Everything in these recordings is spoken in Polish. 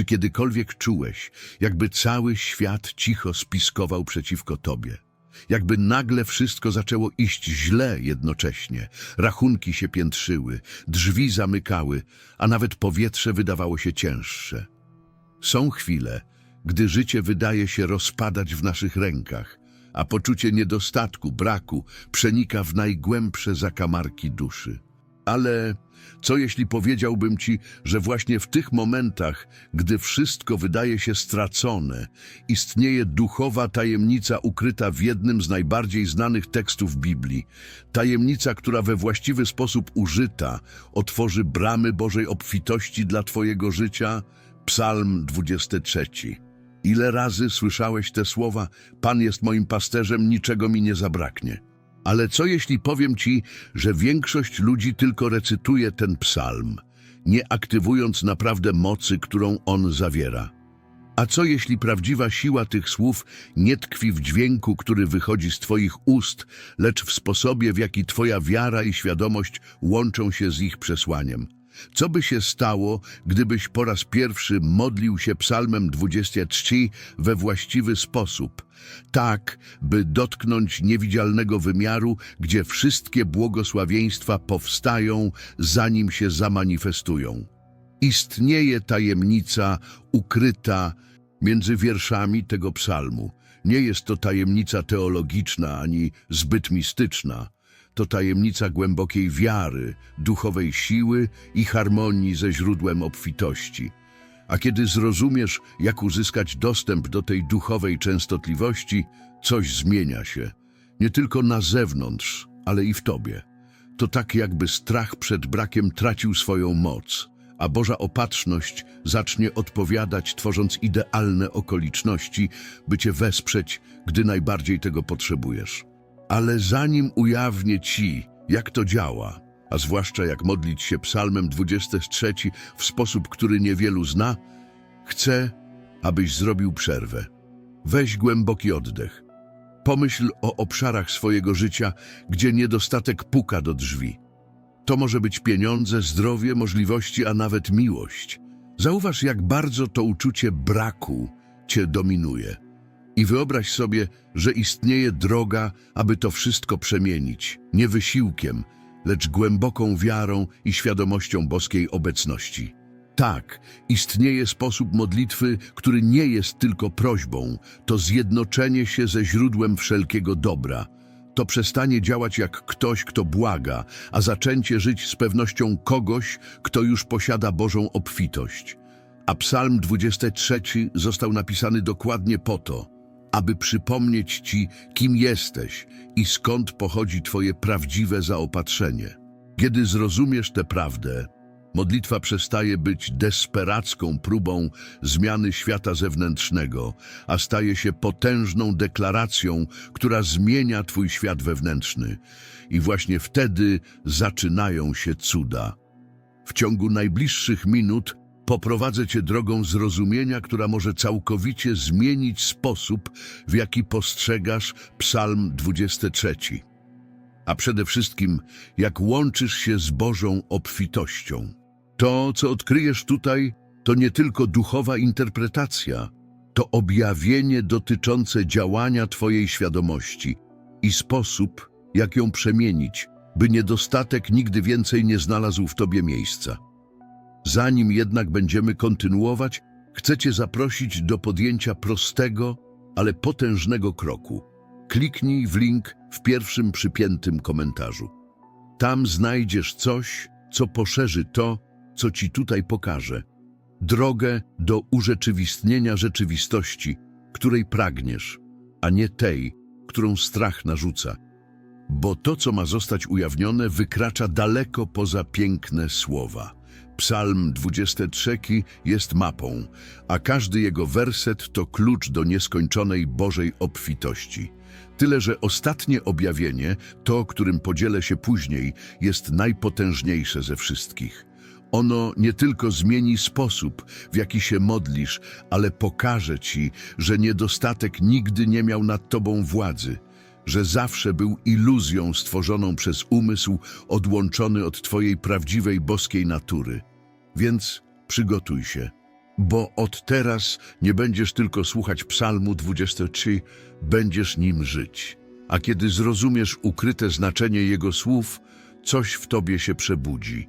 Czy kiedykolwiek czułeś, jakby cały świat cicho spiskował przeciwko tobie? Jakby nagle wszystko zaczęło iść źle jednocześnie. Rachunki się piętrzyły, drzwi zamykały, a nawet powietrze wydawało się cięższe. Są chwile, gdy życie wydaje się rozpadać w naszych rękach, a poczucie niedostatku, braku przenika w najgłębsze zakamarki duszy. Ale co jeśli powiedziałbym ci, że właśnie w tych momentach, gdy wszystko wydaje się stracone, istnieje duchowa tajemnica ukryta w jednym z najbardziej znanych tekstów Biblii, tajemnica, która we właściwy sposób użyta otworzy bramy Bożej obfitości dla twojego życia? Psalm 23. Ile razy słyszałeś te słowa? Pan jest moim pasterzem, niczego mi nie zabraknie. Ale co jeśli powiem ci, że większość ludzi tylko recytuje ten psalm, nie aktywując naprawdę mocy, którą on zawiera? A co jeśli prawdziwa siła tych słów nie tkwi w dźwięku, który wychodzi z Twoich ust, lecz w sposobie, w jaki Twoja wiara i świadomość łączą się z ich przesłaniem? Co by się stało, gdybyś po raz pierwszy modlił się psalmem 23 we właściwy sposób, tak, by dotknąć niewidzialnego wymiaru, gdzie wszystkie błogosławieństwa powstają, zanim się zamanifestują? Istnieje tajemnica ukryta między wierszami tego psalmu. Nie jest to tajemnica teologiczna ani zbyt mistyczna. To tajemnica głębokiej wiary, duchowej siły i harmonii ze źródłem obfitości. A kiedy zrozumiesz, jak uzyskać dostęp do tej duchowej częstotliwości, coś zmienia się. Nie tylko na zewnątrz, ale i w tobie. To tak jakby strach przed brakiem tracił swoją moc, a Boża opatrzność zacznie odpowiadać, tworząc idealne okoliczności, by cię wesprzeć, gdy najbardziej tego potrzebujesz. Ale zanim ujawnię ci, jak to działa, a zwłaszcza jak modlić się psalmem 23 w sposób, który niewielu zna, chcę, abyś zrobił przerwę. Weź głęboki oddech. Pomyśl o obszarach swojego życia, gdzie niedostatek puka do drzwi. To może być pieniądze, zdrowie, możliwości, a nawet miłość. Zauważ, jak bardzo to uczucie braku cię dominuje. I wyobraź sobie, że istnieje droga, aby to wszystko przemienić, nie wysiłkiem, lecz głęboką wiarą i świadomością boskiej obecności. Tak, istnieje sposób modlitwy, który nie jest tylko prośbą, to zjednoczenie się ze źródłem wszelkiego dobra. To przestanie działać jak ktoś, kto błaga, a zaczęcie żyć z pewnością kogoś, kto już posiada Bożą obfitość. A Psalm 23 został napisany dokładnie po to, aby przypomnieć Ci, kim jesteś i skąd pochodzi Twoje prawdziwe zaopatrzenie. Kiedy zrozumiesz tę prawdę, modlitwa przestaje być desperacką próbą zmiany świata zewnętrznego, a staje się potężną deklaracją, która zmienia Twój świat wewnętrzny. I właśnie wtedy zaczynają się cuda. W ciągu najbliższych minut poprowadzę Cię drogą zrozumienia, która może całkowicie zmienić sposób, w jaki postrzegasz Psalm 23. A przede wszystkim, jak łączysz się z Bożą obfitością. To, co odkryjesz tutaj, to nie tylko duchowa interpretacja, to objawienie dotyczące działania Twojej świadomości i sposób, jak ją przemienić, by niedostatek nigdy więcej nie znalazł w Tobie miejsca. Zanim jednak będziemy kontynuować, chcę Cię zaprosić do podjęcia prostego, ale potężnego kroku. Kliknij w link w pierwszym przypiętym komentarzu. Tam znajdziesz coś, co poszerzy to, co Ci tutaj pokażę. Drogę do urzeczywistnienia rzeczywistości, której pragniesz, a nie tej, którą strach narzuca. Bo to, co ma zostać ujawnione, wykracza daleko poza piękne słowa. Psalm 23 jest mapą, a każdy jego werset to klucz do nieskończonej Bożej obfitości. Tyle, że ostatnie objawienie, to, którym podzielę się później, jest najpotężniejsze ze wszystkich. Ono nie tylko zmieni sposób, w jaki się modlisz, ale pokaże ci, że niedostatek nigdy nie miał nad tobą władzy, że zawsze był iluzją stworzoną przez umysł odłączony od twojej prawdziwej boskiej natury. Więc przygotuj się. Bo od teraz nie będziesz tylko słuchać psalmu 23, będziesz nim żyć. A kiedy zrozumiesz ukryte znaczenie jego słów, coś w tobie się przebudzi.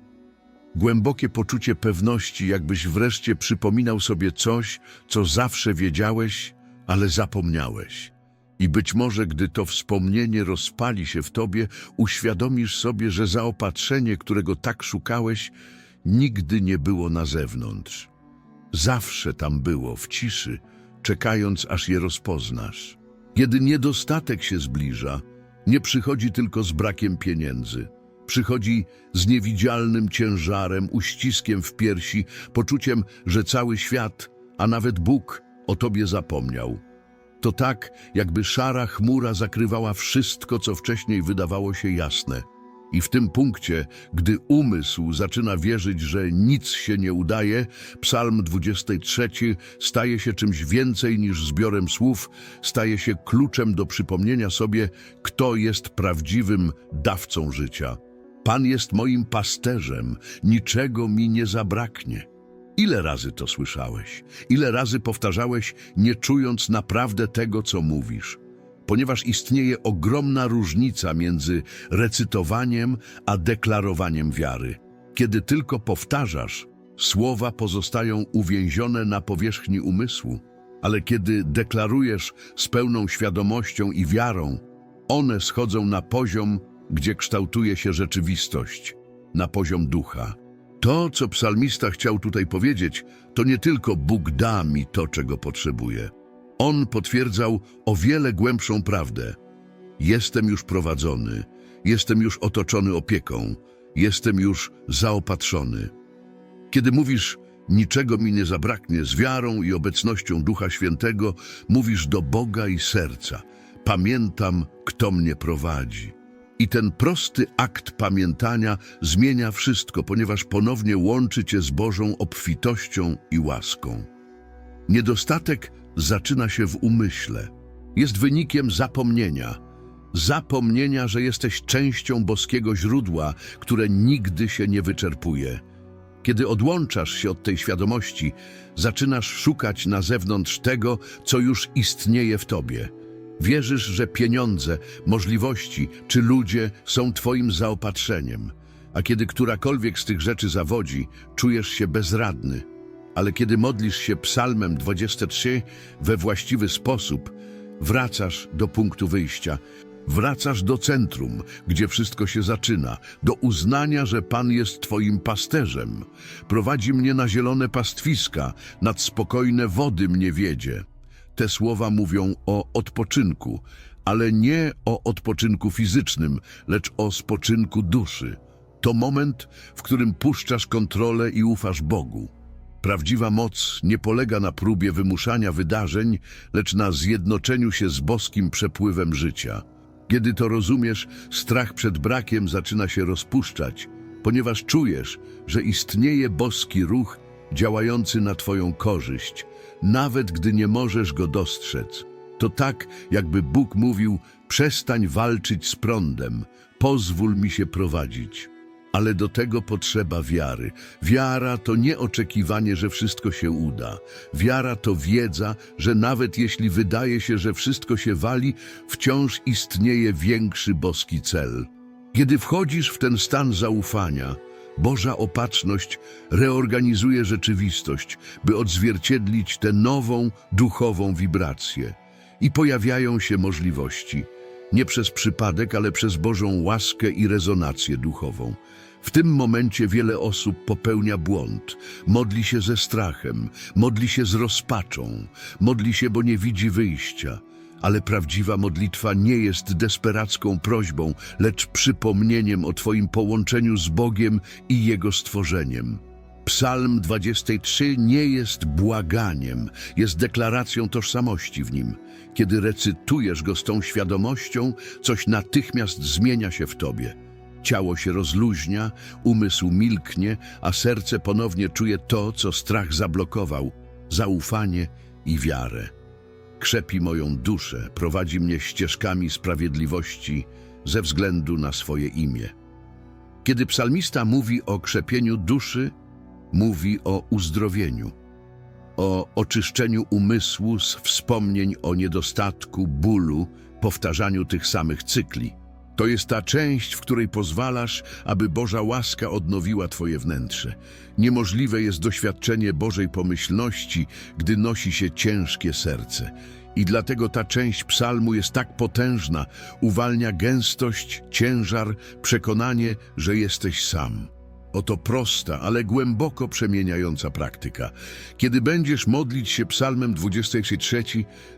Głębokie poczucie pewności, jakbyś wreszcie przypominał sobie coś, co zawsze wiedziałeś, ale zapomniałeś. I być może, gdy to wspomnienie rozpali się w tobie, uświadomisz sobie, że zaopatrzenie, którego tak szukałeś, nigdy nie było na zewnątrz. Zawsze tam było, w ciszy, czekając, aż je rozpoznasz. Kiedy niedostatek się zbliża, nie przychodzi tylko z brakiem pieniędzy. Przychodzi z niewidzialnym ciężarem, uściskiem w piersi, poczuciem, że cały świat, a nawet Bóg, o tobie zapomniał. To tak, jakby szara chmura zakrywała wszystko, co wcześniej wydawało się jasne. I w tym punkcie, gdy umysł zaczyna wierzyć, że nic się nie udaje, Psalm 23 staje się czymś więcej niż zbiorem słów, staje się kluczem do przypomnienia sobie, kto jest prawdziwym dawcą życia. Pan jest moim pasterzem, niczego mi nie zabraknie. Ile razy to słyszałeś? Ile razy powtarzałeś, nie czując naprawdę tego, co mówisz? Ponieważ istnieje ogromna różnica między recytowaniem a deklarowaniem wiary. Kiedy tylko powtarzasz, słowa pozostają uwięzione na powierzchni umysłu, ale kiedy deklarujesz z pełną świadomością i wiarą, one schodzą na poziom, gdzie kształtuje się rzeczywistość, na poziom ducha. To, co psalmista chciał tutaj powiedzieć, to nie tylko Bóg da mi to, czego potrzebuję. On potwierdzał o wiele głębszą prawdę. Jestem już prowadzony, jestem już otoczony opieką, jestem już zaopatrzony. Kiedy mówisz, niczego mi nie zabraknie, z wiarą i obecnością Ducha Świętego, mówisz do Boga i serca. Pamiętam, kto mnie prowadzi. I ten prosty akt pamiętania zmienia wszystko, ponieważ ponownie łączy cię z Bożą obfitością i łaską. Niedostatek zaczyna się w umyśle. Jest wynikiem zapomnienia. Zapomnienia, że jesteś częścią boskiego źródła, które nigdy się nie wyczerpuje. Kiedy odłączasz się od tej świadomości, zaczynasz szukać na zewnątrz tego, co już istnieje w tobie. Wierzysz, że pieniądze, możliwości czy ludzie są twoim zaopatrzeniem. A kiedy którakolwiek z tych rzeczy zawodzi, czujesz się bezradny. Ale kiedy modlisz się psalmem 23 we właściwy sposób, wracasz do punktu wyjścia. Wracasz do centrum, gdzie wszystko się zaczyna, do uznania, że Pan jest Twoim pasterzem. Prowadzi mnie na zielone pastwiska, nad spokojne wody mnie wiedzie. Te słowa mówią o odpoczynku, ale nie o odpoczynku fizycznym, lecz o spoczynku duszy. To moment, w którym puszczasz kontrolę i ufasz Bogu. Prawdziwa moc nie polega na próbie wymuszania wydarzeń, lecz na zjednoczeniu się z boskim przepływem życia. Kiedy to rozumiesz, strach przed brakiem zaczyna się rozpuszczać, ponieważ czujesz, że istnieje boski ruch działający na Twoją korzyść, nawet gdy nie możesz go dostrzec. To tak, jakby Bóg mówił: przestań walczyć z prądem, pozwól mi się prowadzić. Ale do tego potrzeba wiary. Wiara to nie oczekiwanie, że wszystko się uda. Wiara to wiedza, że nawet jeśli wydaje się, że wszystko się wali, wciąż istnieje większy boski cel. Kiedy wchodzisz w ten stan zaufania, Boża opatrzność reorganizuje rzeczywistość, by odzwierciedlić tę nową, duchową wibrację. I pojawiają się możliwości. Nie przez przypadek, ale przez Bożą łaskę i rezonację duchową. W tym momencie wiele osób popełnia błąd. Modli się ze strachem, modli się z rozpaczą, modli się, bo nie widzi wyjścia. Ale prawdziwa modlitwa nie jest desperacką prośbą, lecz przypomnieniem o Twoim połączeniu z Bogiem i Jego stworzeniem. Psalm 23 nie jest błaganiem, jest deklaracją tożsamości w nim. Kiedy recytujesz go z tą świadomością, coś natychmiast zmienia się w Tobie. Ciało się rozluźnia, umysł milknie, a serce ponownie czuje to, co strach zablokował zaufanie i wiarę. Krzepi moją duszę, prowadzi mnie ścieżkami sprawiedliwości ze względu na swoje imię. Kiedy psalmista mówi o krzepieniu duszy, mówi o uzdrowieniu. o oczyszczeniu umysłu z wspomnień o niedostatku, bólu, powtarzaniu tych samych cykli. To jest ta część, w której pozwalasz, aby Boża łaska odnowiła Twoje wnętrze. Niemożliwe jest doświadczenie Bożej pomyślności, gdy nosi się ciężkie serce. I dlatego ta część psalmu jest tak potężna, uwalnia gęstość, ciężar, przekonanie, że jesteś sam. Oto prosta, ale głęboko przemieniająca praktyka. Kiedy będziesz modlić się psalmem 23,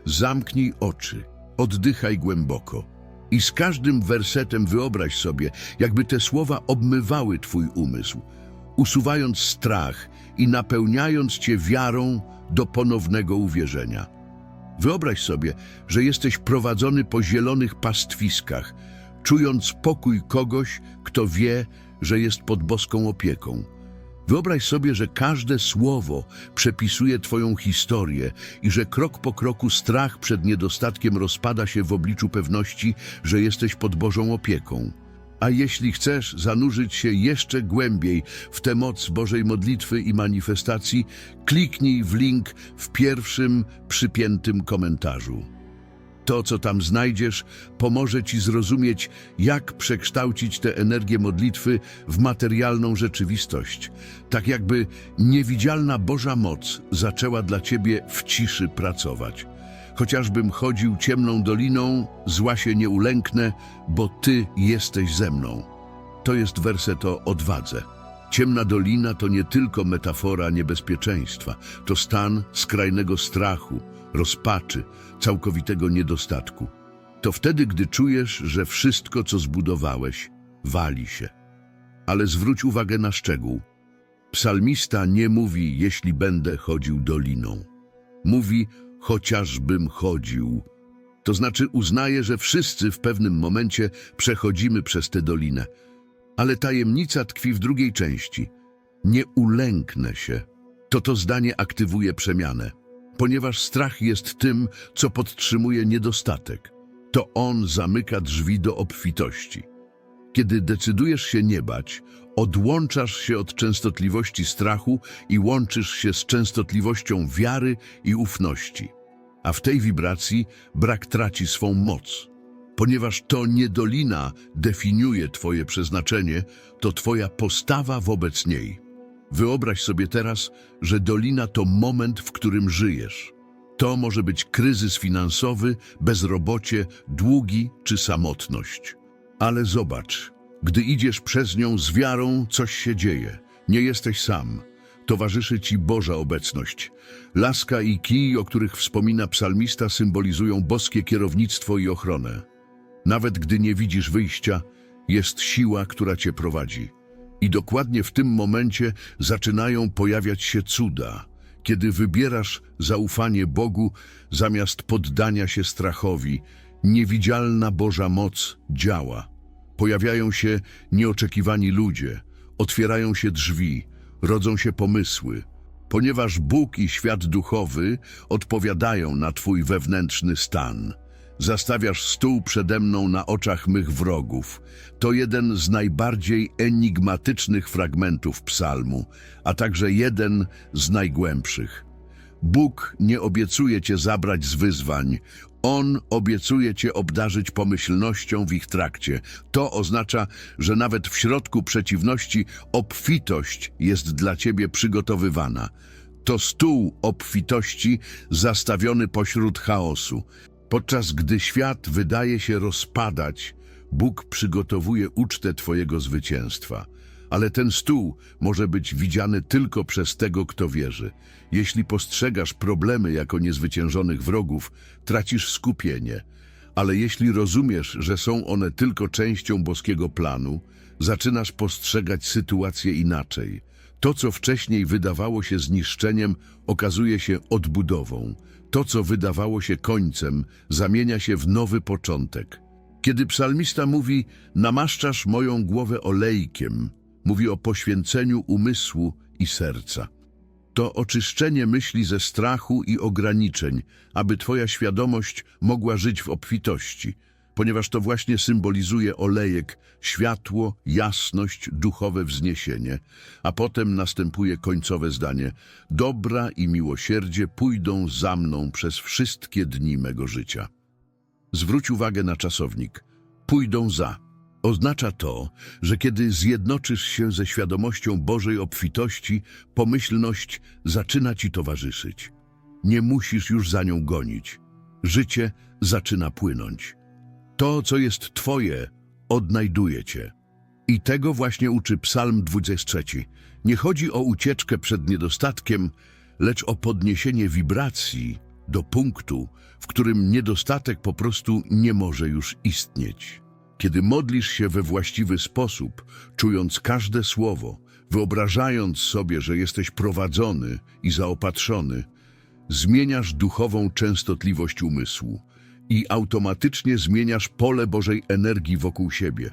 zamknij oczy, oddychaj głęboko. I z każdym wersetem wyobraź sobie, jakby te słowa obmywały twój umysł, usuwając strach i napełniając cię wiarą do ponownego uwierzenia. Wyobraź sobie, że jesteś prowadzony po zielonych pastwiskach, czując pokój kogoś, kto wie, że jest pod boską opieką. Wyobraź sobie, że każde słowo przepisuje Twoją historię i że krok po kroku strach przed niedostatkiem rozpada się w obliczu pewności, że jesteś pod Bożą opieką. A jeśli chcesz zanurzyć się jeszcze głębiej w tę moc Bożej modlitwy i manifestacji, kliknij w link w pierwszym przypiętym komentarzu. To, co tam znajdziesz, pomoże Ci zrozumieć, jak przekształcić tę energię modlitwy w materialną rzeczywistość. Tak jakby niewidzialna Boża moc zaczęła dla Ciebie w ciszy pracować. Chociażbym chodził ciemną doliną, zła się nie ulęknę, bo Ty jesteś ze mną. To jest werset o odwadze. Ciemna dolina to nie tylko metafora niebezpieczeństwa, to stan skrajnego strachu, rozpaczy, całkowitego niedostatku. To wtedy, gdy czujesz, że wszystko, co zbudowałeś, wali się. Ale zwróć uwagę na szczegół. Psalmista nie mówi, jeśli będę chodził doliną. Mówi, chociażbym chodził. To znaczy uznaje, że wszyscy w pewnym momencie przechodzimy przez tę dolinę. Ale tajemnica tkwi w drugiej części. Nie ulęknę się. To to zdanie aktywuje przemianę, ponieważ strach jest tym, co podtrzymuje niedostatek. To on zamyka drzwi do obfitości. Kiedy decydujesz się nie bać, odłączasz się od częstotliwości strachu i łączysz się z częstotliwością wiary i ufności. A w tej wibracji brak traci swą moc. Ponieważ to nie dolina definiuje Twoje przeznaczenie, to Twoja postawa wobec niej. Wyobraź sobie teraz, że dolina to moment, w którym żyjesz. To może być kryzys finansowy, bezrobocie, długi czy samotność. Ale zobacz, gdy idziesz przez nią z wiarą, coś się dzieje. Nie jesteś sam. Towarzyszy ci Boża obecność. Laska i kij, o których wspomina psalmista, symbolizują boskie kierownictwo i ochronę. Nawet gdy nie widzisz wyjścia, jest siła, która cię prowadzi. I dokładnie w tym momencie zaczynają pojawiać się cuda, kiedy wybierasz zaufanie Bogu zamiast poddania się strachowi. Niewidzialna Boża moc działa. Pojawiają się nieoczekiwani ludzie, otwierają się drzwi, rodzą się pomysły. Ponieważ Bóg i świat duchowy odpowiadają na Twój wewnętrzny stan. Zastawiasz stół przede mną na oczach mych wrogów. To jeden z najbardziej enigmatycznych fragmentów psalmu, a także jeden z najgłębszych. Bóg nie obiecuje Cię zabrać z wyzwań. On obiecuje Cię obdarzyć pomyślnością w ich trakcie. To oznacza, że nawet w środku przeciwności obfitość jest dla Ciebie przygotowywana. To stół obfitości zastawiony pośród chaosu. Podczas gdy świat wydaje się rozpadać, Bóg przygotowuje ucztę Twojego zwycięstwa. Ale ten stół może być widziany tylko przez tego, kto wierzy. Jeśli postrzegasz problemy jako niezwyciężonych wrogów, tracisz skupienie. Ale jeśli rozumiesz, że są one tylko częścią boskiego planu, zaczynasz postrzegać sytuację inaczej. To, co wcześniej wydawało się zniszczeniem, okazuje się odbudową. To, co wydawało się końcem, zamienia się w nowy początek. Kiedy psalmista mówi, namaszczasz moją głowę olejkiem, mówi o poświęceniu umysłu i serca. To oczyszczenie myśli ze strachu i ograniczeń, aby Twoja świadomość mogła żyć w obfitości. Ponieważ to właśnie symbolizuje olejek, światło, jasność, duchowe wzniesienie, a potem następuje końcowe zdanie Dobra i miłosierdzie pójdą za mną przez wszystkie dni mego życia. Zwróć uwagę na czasownik. Pójdą za. Oznacza to, że kiedy zjednoczysz się ze świadomością Bożej obfitości, pomyślność zaczyna ci towarzyszyć. Nie musisz już za nią gonić. Życie zaczyna płynąć. To, co jest Twoje, odnajduje Cię. I tego właśnie uczy Psalm 23. Nie chodzi o ucieczkę przed niedostatkiem, lecz o podniesienie wibracji do punktu, w którym niedostatek po prostu nie może już istnieć. Kiedy modlisz się we właściwy sposób, czując każde słowo, wyobrażając sobie, że jesteś prowadzony i zaopatrzony, zmieniasz duchową częstotliwość umysłu i automatycznie zmieniasz pole Bożej energii wokół siebie.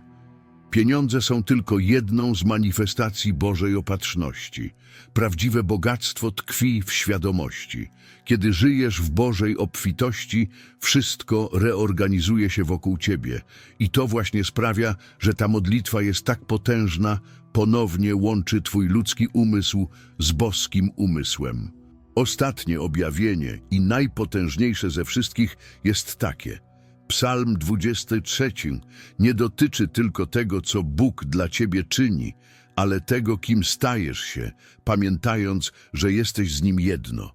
Pieniądze są tylko jedną z manifestacji Bożej opatrzności. Prawdziwe bogactwo tkwi w świadomości. Kiedy żyjesz w Bożej obfitości, wszystko reorganizuje się wokół ciebie. I to właśnie sprawia, że ta modlitwa jest tak potężna, ponownie łączy twój ludzki umysł z boskim umysłem. Ostatnie objawienie i najpotężniejsze ze wszystkich jest takie – Psalm 23 nie dotyczy tylko tego, co Bóg dla ciebie czyni, ale tego, kim stajesz się, pamiętając, że jesteś z Nim jedno.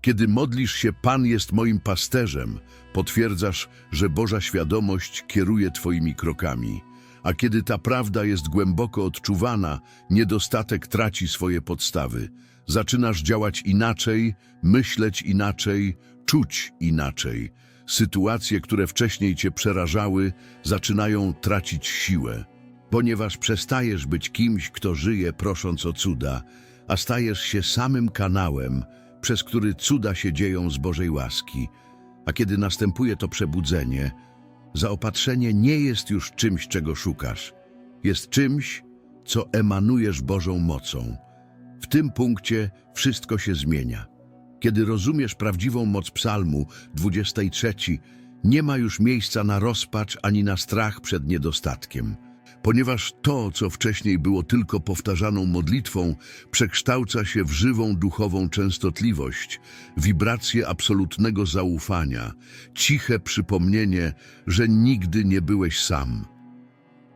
Kiedy modlisz się, Pan jest moim pasterzem, potwierdzasz, że Boża świadomość kieruje Twoimi krokami. A kiedy ta prawda jest głęboko odczuwana, niedostatek traci swoje podstawy. Zaczynasz działać inaczej, myśleć inaczej, czuć inaczej. Sytuacje, które wcześniej cię przerażały, zaczynają tracić siłę, ponieważ przestajesz być kimś, kto żyje prosząc o cuda, a stajesz się samym kanałem, przez który cuda się dzieją z Bożej łaski. A kiedy następuje to przebudzenie, zaopatrzenie nie jest już czymś, czego szukasz. Jest czymś, co emanujesz Bożą mocą. W tym punkcie wszystko się zmienia. Kiedy rozumiesz prawdziwą moc psalmu 23, nie ma już miejsca na rozpacz ani na strach przed niedostatkiem. Ponieważ to, co wcześniej było tylko powtarzaną modlitwą, przekształca się w żywą duchową częstotliwość, wibrację absolutnego zaufania, ciche przypomnienie, że nigdy nie byłeś sam.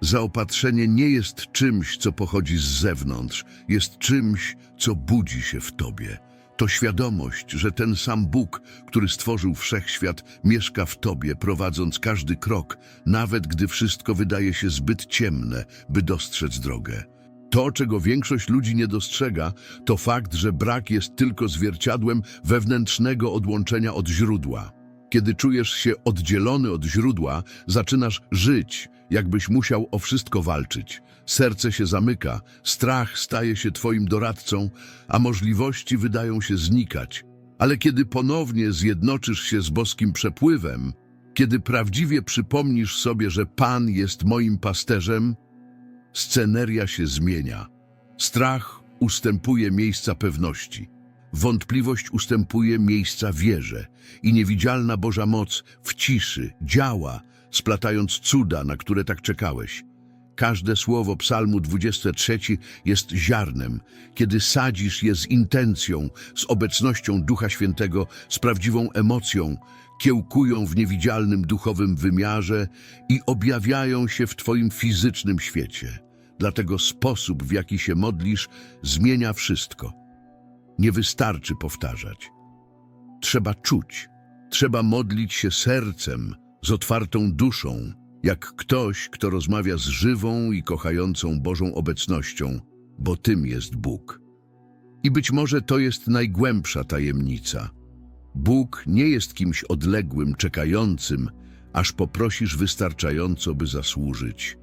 Zaopatrzenie nie jest czymś, co pochodzi z zewnątrz, jest czymś, co budzi się w tobie. To świadomość, że ten sam Bóg, który stworzył wszechświat, mieszka w tobie, prowadząc każdy krok, nawet gdy wszystko wydaje się zbyt ciemne, by dostrzec drogę. To, czego większość ludzi nie dostrzega, to fakt, że brak jest tylko zwierciadłem wewnętrznego odłączenia od źródła. Kiedy czujesz się oddzielony od źródła, zaczynasz żyć, jakbyś musiał o wszystko walczyć. Serce się zamyka, strach staje się twoim doradcą, a możliwości wydają się znikać. Ale kiedy ponownie zjednoczysz się z boskim przepływem, kiedy prawdziwie przypomnisz sobie, że Pan jest moim pasterzem, sceneria się zmienia. Strach ustępuje miejsca pewności. Wątpliwość ustępuje miejsca wierze i niewidzialna Boża moc w ciszy działa, splatając cuda, na które tak czekałeś. Każde słowo psalmu 23 jest ziarnem. Kiedy sadzisz je z intencją, z obecnością Ducha Świętego, z prawdziwą emocją, kiełkują w niewidzialnym duchowym wymiarze i objawiają się w Twoim fizycznym świecie. Dlatego sposób, w jaki się modlisz, zmienia wszystko. Nie wystarczy powtarzać. Trzeba czuć, trzeba modlić się sercem, z otwartą duszą, jak ktoś, kto rozmawia z żywą i kochającą Bożą obecnością, bo tym jest Bóg. I być może to jest najgłębsza tajemnica. Bóg nie jest kimś odległym, czekającym, aż poprosisz wystarczająco, by zasłużyć.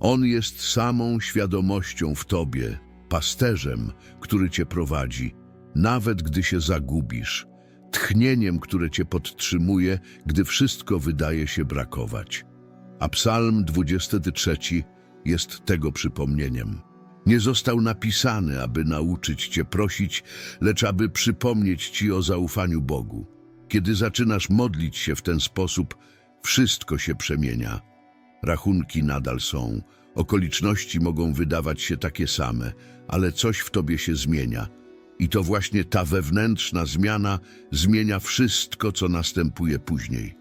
On jest samą świadomością w tobie, pasterzem, który cię prowadzi, nawet gdy się zagubisz, tchnieniem, które cię podtrzymuje, gdy wszystko wydaje się brakować. A Psalm 23 jest tego przypomnieniem. Nie został napisany, aby nauczyć cię prosić, lecz aby przypomnieć ci o zaufaniu Bogu. Kiedy zaczynasz modlić się w ten sposób, Wszystko się przemienia. Rachunki nadal są, okoliczności mogą wydawać się takie same, ale coś w tobie się zmienia. I to właśnie ta wewnętrzna zmiana zmienia wszystko, co następuje później.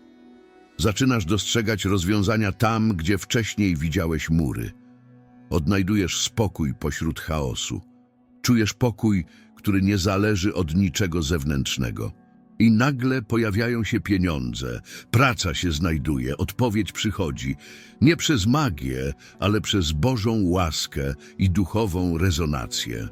Zaczynasz dostrzegać rozwiązania tam, gdzie wcześniej widziałeś mury. Odnajdujesz spokój pośród chaosu. Czujesz pokój, który nie zależy od niczego zewnętrznego. I nagle pojawiają się pieniądze, praca się znajduje, odpowiedź przychodzi. Nie przez magię, ale przez Bożą łaskę i duchową rezonację.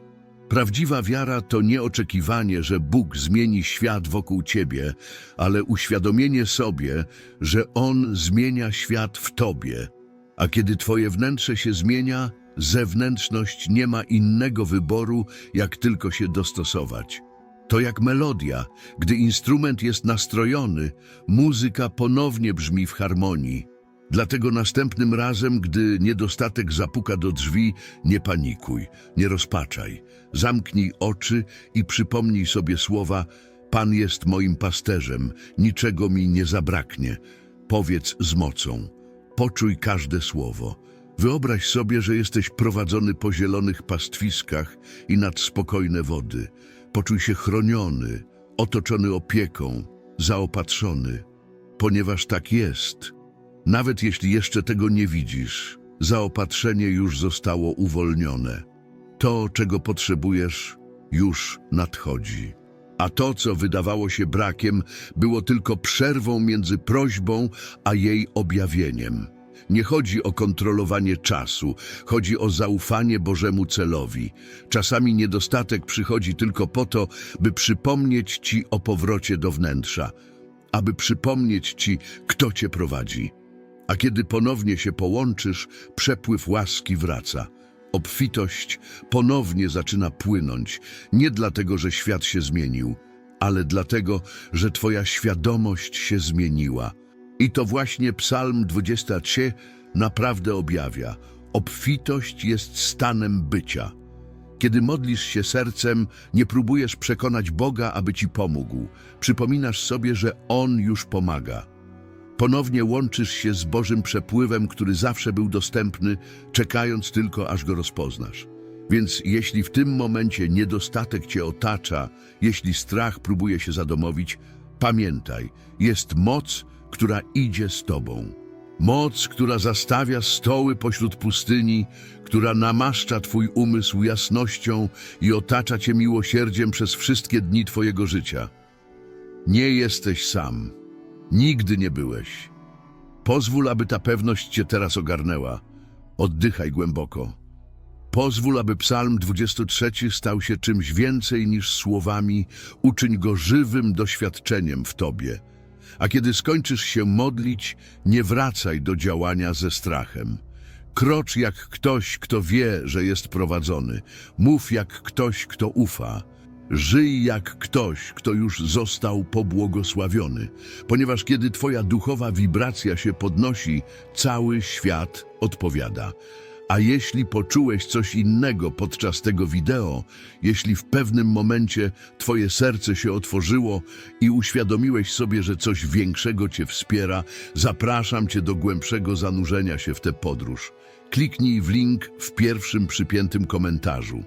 Prawdziwa wiara to nie oczekiwanie, że Bóg zmieni świat wokół ciebie, ale uświadomienie sobie, że On zmienia świat w tobie. A kiedy twoje wnętrze się zmienia, zewnętrzność nie ma innego wyboru, jak tylko się dostosować. To jak melodia. Gdy instrument jest nastrojony, muzyka ponownie brzmi w harmonii. Dlatego następnym razem, gdy niedostatek zapuka do drzwi, nie panikuj, nie rozpaczaj. Zamknij oczy i przypomnij sobie słowa Pan jest moim pasterzem, niczego mi nie zabraknie. Powiedz z mocą. Poczuj każde słowo. Wyobraź sobie, że jesteś prowadzony po zielonych pastwiskach i nad spokojne wody. Poczuj się chroniony, otoczony opieką, zaopatrzony, ponieważ tak jest. Nawet jeśli jeszcze tego nie widzisz, zaopatrzenie już zostało uwolnione. To, czego potrzebujesz, już nadchodzi. A to, co wydawało się brakiem, było tylko przerwą między prośbą a jej objawieniem. Nie chodzi o kontrolowanie czasu, chodzi o zaufanie Bożemu celowi. Czasami niedostatek przychodzi tylko po to, by przypomnieć Ci o powrocie do wnętrza, aby przypomnieć Ci, kto Cię prowadzi. A kiedy ponownie się połączysz, przepływ łaski wraca. Obfitość ponownie zaczyna płynąć, nie dlatego, że świat się zmienił, ale dlatego, że Twoja świadomość się zmieniła. I to właśnie Psalm 23 naprawdę objawia. Obfitość jest stanem bycia. Kiedy modlisz się sercem, nie próbujesz przekonać Boga, aby ci pomógł. Przypominasz sobie, że On już pomaga. Ponownie łączysz się z Bożym przepływem, który zawsze był dostępny, czekając tylko, aż go rozpoznasz. Więc jeśli w tym momencie niedostatek cię otacza, jeśli strach próbuje się zadomowić, pamiętaj, jest moc, która idzie z tobą. Moc, która zastawia stoły pośród pustyni, która namaszcza twój umysł jasnością i otacza cię miłosierdziem przez wszystkie dni twojego życia. Nie jesteś sam. Nigdy nie byłeś. Pozwól, aby ta pewność cię teraz ogarnęła. Oddychaj głęboko. Pozwól, aby Psalm 23 stał się czymś więcej niż słowami, uczyń go żywym doświadczeniem w tobie. A kiedy skończysz się modlić, nie wracaj do działania ze strachem. Krocz jak ktoś, kto wie, że jest prowadzony. Mów jak ktoś, kto ufa. Żyj jak ktoś, kto już został pobłogosławiony, ponieważ kiedy Twoja duchowa wibracja się podnosi, cały świat odpowiada. A jeśli poczułeś coś innego podczas tego wideo, jeśli w pewnym momencie Twoje serce się otworzyło i uświadomiłeś sobie, że coś większego Cię wspiera, zapraszam Cię do głębszego zanurzenia się w tę podróż. Kliknij w link w pierwszym przypiętym komentarzu.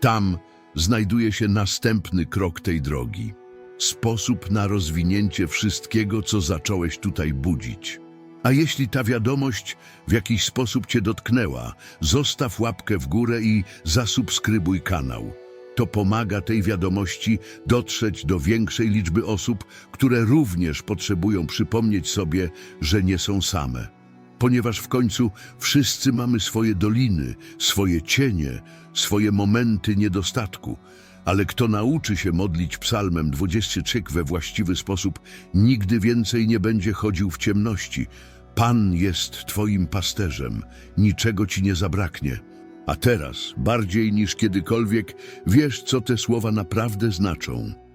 Tam znajduje się następny krok tej drogi. Sposób na rozwinięcie wszystkiego, co zacząłeś tutaj budzić. A jeśli ta wiadomość w jakiś sposób Cię dotknęła, zostaw łapkę w górę i zasubskrybuj kanał. To pomaga tej wiadomości dotrzeć do większej liczby osób, które również potrzebują przypomnieć sobie, że nie są same. Ponieważ w końcu wszyscy mamy swoje doliny, swoje cienie, swoje momenty niedostatku. Ale kto nauczy się modlić psalmem 23 we właściwy sposób, nigdy więcej nie będzie chodził w ciemności. Pan jest Twoim pasterzem, niczego Ci nie zabraknie. A teraz, bardziej niż kiedykolwiek, wiesz, co te słowa naprawdę znaczą.